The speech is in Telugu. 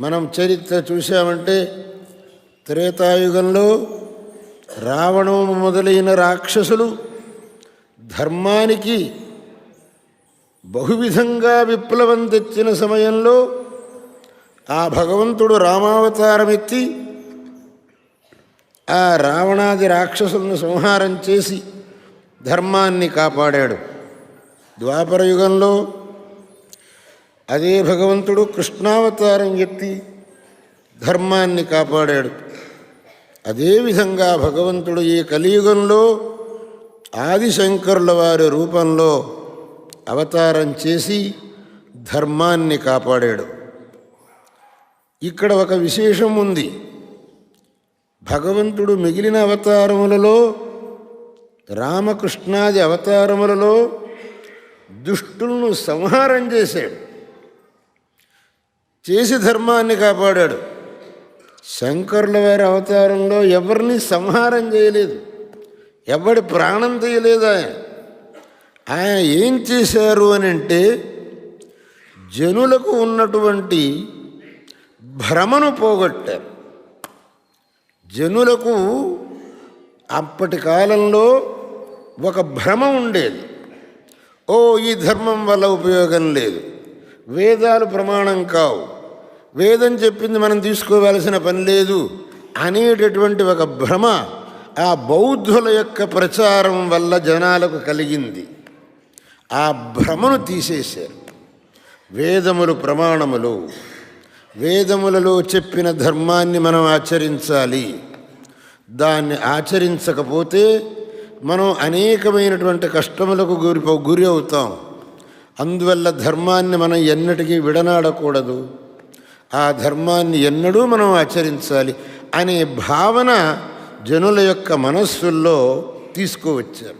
మనం చరిత్ర చూసామంటే త్రేతాయుగంలో రావణము మొదలైన రాక్షసులు ధర్మానికి బహువిధంగా విప్లవం తెచ్చిన సమయంలో ఆ భగవంతుడు రామావతారమెత్తి ఆ రావణాది రాక్షసులను సంహారం చేసి ధర్మాన్ని కాపాడాడు. ద్వాపర యుగంలో అదే భగవంతుడు కృష్ణావతారం ఎత్తి ధర్మాన్ని కాపాడాడు. అదేవిధంగా భగవంతుడు ఈ కలియుగంలో ఆదిశంకరుల వారి రూపంలో అవతారం చేసి ధర్మాన్ని కాపాడాడు. ఇక్కడ ఒక విశేషం ఉంది. భగవంతుడు మిగిలిన అవతారములలో రామకృష్ణాది అవతారములలో దుష్టులను సంహారం చేశాడు. చేసి ధర్మాన్ని కాపాడాడు. శంకరుల వారి అవతారంలో ఎవరిని సంహారం చేయలేదు. ఎవడి ప్రాణం తీయలేదు ఆయన. ఆయన ఏం చేశారు అని అంటే జనులకు ఉన్నటువంటి భ్రమను పోగొట్టారు. జనులకు అప్పటి కాలంలో ఒక భ్రమ ఉండేది. ఓ ఈ ధర్మం వల్ల ఉపయోగం లేదు. వేదాలు ప్రమాణం కావు. వేదం చెప్పింది మనం తీసుకోవాల్సిన పని లేదు అనేటటువంటి ఒక భ్రమ ఆ బౌద్ధుల యొక్క ప్రచారం వల్ల జనాలకు కలిగింది. ఆ భ్రమను తీసేశారు. వేదములు ప్రమాణములు. వేదములలో చెప్పిన ధర్మాన్ని మనం ఆచరించాలి. దాన్ని ఆచరించకపోతే మనం అనేకమైనటువంటి కష్టములకు గురి గురి అవుతాం. అందువల్ల ధర్మాన్ని మనం ఎన్నటికీ విడనాడకూడదు. ఆ ధర్మాన్ని ఎన్నడూ మనం ఆచరించాలి అనే భావన జనుల యొక్క మనస్సుల్లో తీసుకువచ్చారు.